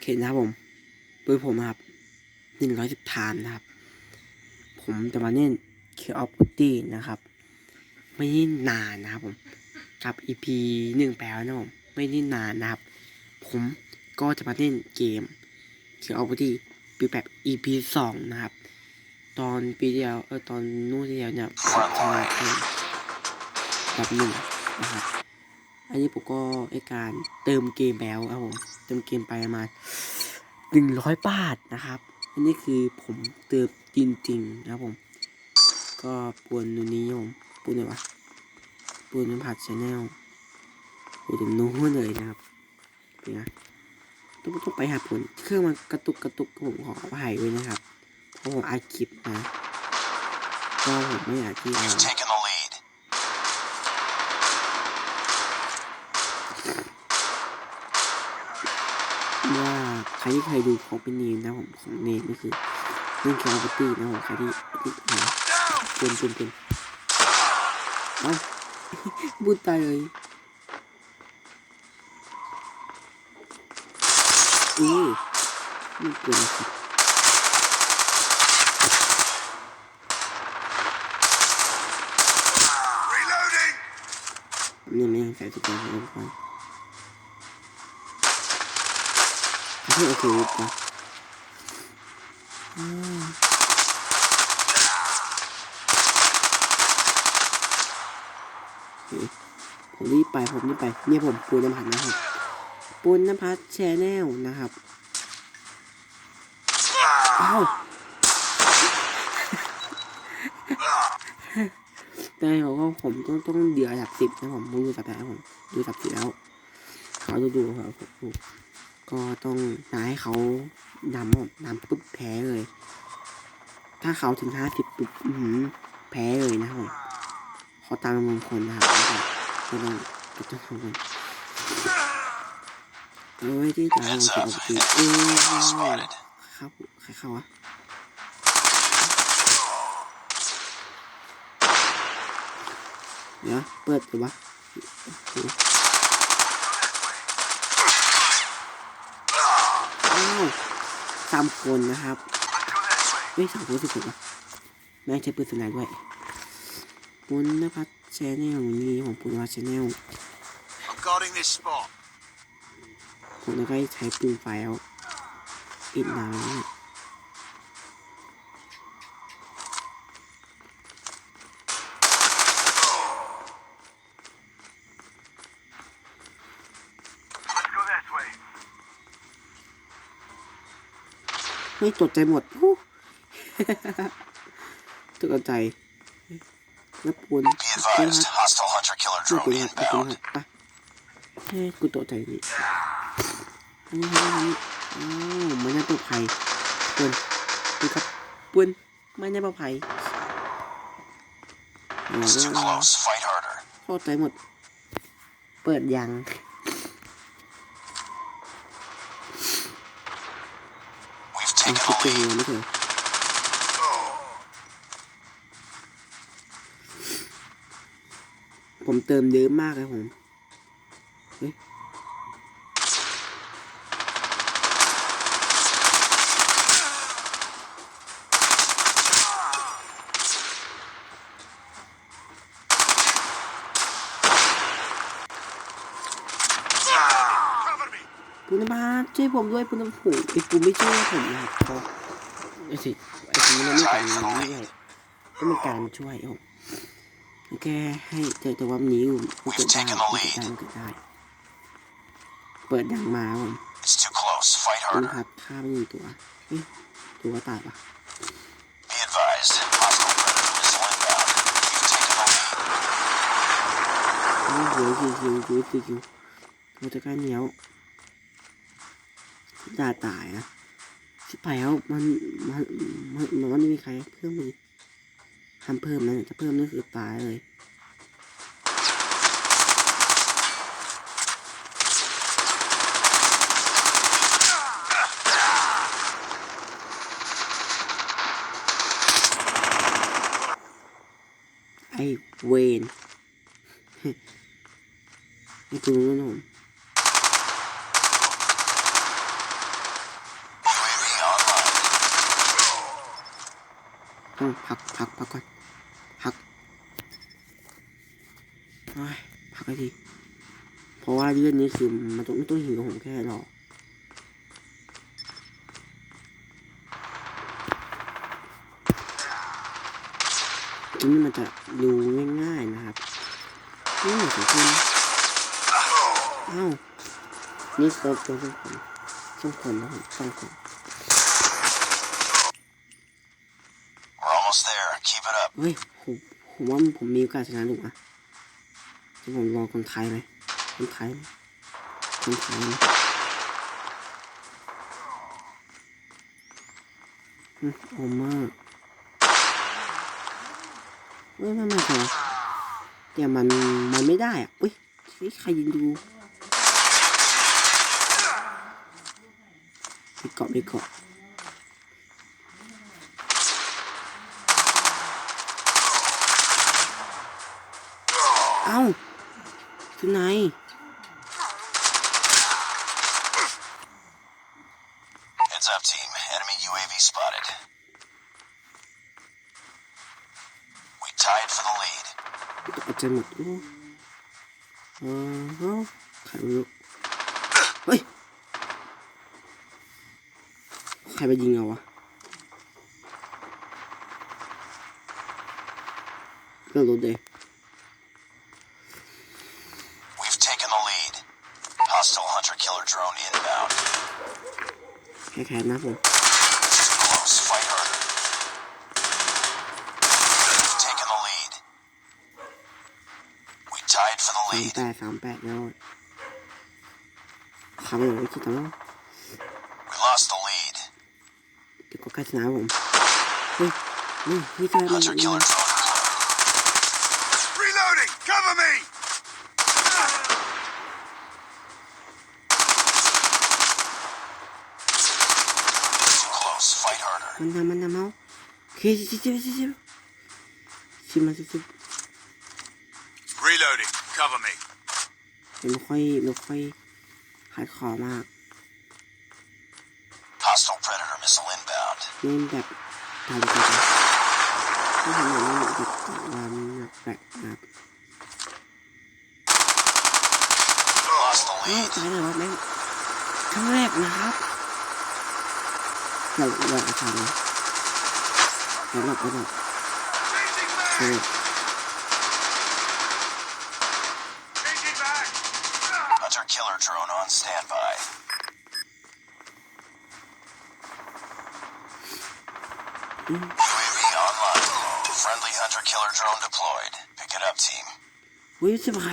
เคนะครับผมโดยผมครับหนึ่งร้อยสิบทานนะครับ ผมจะมาเล่น Kill of Duty นะครับ ไม่ได้นานนะครับผมกับ EP หนึ่งแปลนะผมไม่ได้นานนะครับ ผมก็จะมาเล่นเกม Kill of Duty ปีแบบ EP สองนะครับ ตอนปีที่แล้วเออตอนนู้นที่แล้วเนี่ยผมชนะเองแบบหนึ่งนะครับ อันนี้ผมก็ไอการเติมเกมแล้วครับผม เติมเกมไปประมาณหนึ่งร้อยบาทนะครับ อันนี้คือผมเติมจริงๆนะครับผม ก็ปวนนูนนี้ผมปวนไหนวะปวนน้ำผัดชาแนลปวนตรงนู้นเลยนะครับเดี๋ยวนะต้องต้องไปหาผลเครื่องมันกระตุกกระตุกผมขออภัยไว้นะครับเพราะผมอัดคลิปนะก็ผมไม่อยากที่เอ ที่เคยดูของเป็นเนมนะผมของเนมก็คือเรื่องแคลปตี้นะผมใครที่ที่หาเป็นเป็นเป็นเอ้าบูดตายเลยอือนี่เกินครับ Reloading! นี่ไม่ยังใส่สุดยอดเลยครับ ที่โอเคปะผมรีบไปผมรีบไป เนี่ยผมปูนน้ำพัดนะครับ ปูนน้ำพัดแชแนลนะครับอ้าวแต่ผมว่าผมต้องต้องเดือดอับสิบนะผมผมดูสัปดาห์ผมดูสัปดาห์แล้วเขาดูดูครับผม ก็ต้องนาให้เขานำผมนำปุ๊บแพ้เลย ถ้าเขาถึงห้าสิบปุ๊บอื้อหือแพ้เลยนะครับเขาตามมงคลนะครับก็ต้องก็ต้องทำกันเอาไว้ที่ตามมง Heads คล up. ปกติเออครับใครเข้าวะเดี๋ยวเปิดเลยวะอ้าว สามคนนะครับไม่สามคนสิบคนวะแม่ใช้ปืนสไนด์ด้วยปุณนภัทรแชนแนลนี่ของปุณนภัทรแชนแนลผมจะได้ใช้ปืนไฟเอาปิดน้ำเนี่ยไม่ตกใจหมดฮู้ตกใจแล้วปูน Be advised, hostile hunter killer ช่วย drone กูนะกูนะ inbound. ไปเฮ้ยกูตกใจดิอันนี้อันนี้อ้าวไม่น่าปลอดภัยปืนปืนครับปืนไม่น่าปลอดภัยเอา It's เรื่ too อง close. Fight harder. ตกใจหมด เปิดยัง เอา taken คิดเทวนี่เคยผมเติมเยอะมากเลยผมเฮ้ย ปุณมาช่วยผมด้วยปุณมาโหไอ้ปูไม่ช่วยผมนะครับเขาไอ้สิไอ้ปูมันไม่แต่งงานไม่ได้ก็มีการช่วยผมแค่ให้เจอแต่ว่าหนีอยู่มันเกิดได้มันเกิดได้มันเกิดได้ เปิดดังมาผม It's too close. Fight ปุณ harder. ครับฆ่าไม่มีตัวเฮ้ยตัวตายปะ Be advised, hostile predator missile inbound. You've taken the lead. โอ้โหคิวคิวคิวคิวคิวตัวจะใกล้เหนียว ด่าตายนะชิบหายแล้วมันมันมันมันไม่มีใครเพิ่มอีกทำเพิ่มนะจะเพิ่มนั่คือตายเลยไอ้เวนไอ้ตัวนู้นผม ต้องพักพักพักก่อนพักโอ้ยพักให้ทีเพราะว่าเรื่องนี้คือมันต้องไม่ต้องหิวผมแค่หรอกอันนี้มันจะดูง่ายๆนะครับนี่เหมือนกับคุณอ้าวนี่ตัวตัวต้องคนต้องคนนะครับต้องคน เฮ้ยผมผมว่าผมมีโอกาสชนะลูกอะจะผมรอคนไทยไหมคนไทยไหมคนไทยไหมอืมโอมาเฮ้ยไม่ไม่พอแต่มันมันไม่ได้อะอุ้ยเฮ้ยใครยิงดูไปเกาะไปเกาะ เอ้าคือไง Heads up, team. Enemy UAV spotted. We tied for the lead. ตกใจหมดโอ้เออเอ้าใครไม่รู้เฮ้ย ใครไปยิงเอาวะเลิกรถเลย แค่แค่นะผม Too close. Fight harder. We've taken the lead. We tied for the สาม lead. แปดสามแปดแล้วขับไปเลยคิดแต่ว่า We lost the lead. เดี๋ยวก็ใกล้ชนะผม เฮ้ยเฮ้ยเฮ้ยช่วยมัน Hunter killer drone deployed. Reloading. Cover me. Too close. Fight harder. มันทำมันทำเอาโอเคชิชิชิชิชิชิมาชิชิ Reloading. Cover me. เป็นไม่ค่อยไม่ค่อยหายคอมาก Hostile predator missile inbound. เล่นแบบทำกันที่ทำอย่างนี้แบบวันแปลกนะครับ Lost the อ้าว lead. ตายแล้วแม่งครั้งแรกนะครับ เราเราอาจารย์นะเราหลบเราหลบเออ Hunter killer drone on standby. UAV online. Friendly hunter killer drone deployed. Pick it up, team. เฮ้ยชิบหา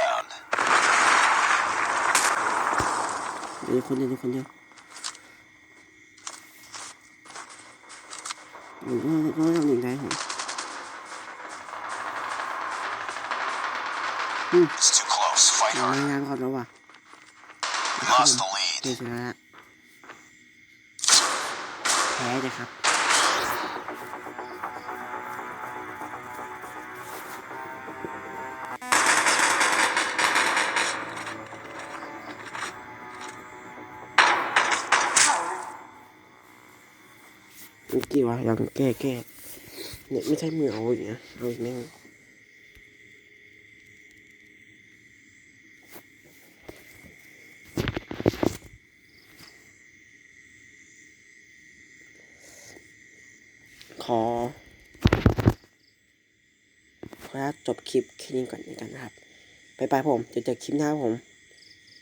เดี๋ยวคนเดียวเดี๋ยวคนเดียวโอ้โหก็ทำหนึ่งไรผม It's too close. Fight ไม่งานก่อนแล้วว่ะเดี๋ยวชนะแพ้เลยครับ วะยังแก้แก้เนี่ยไม่ใช่มือเอาอย่างเงี้ยเอาอีกแม่งขอขอจบคลิปแค่นี้ก่อนแล้วกันนะครับไปไปผมเดี๋ยวเจอคลิปหน้าผม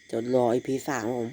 เดี๋ยวรออีพีสามผม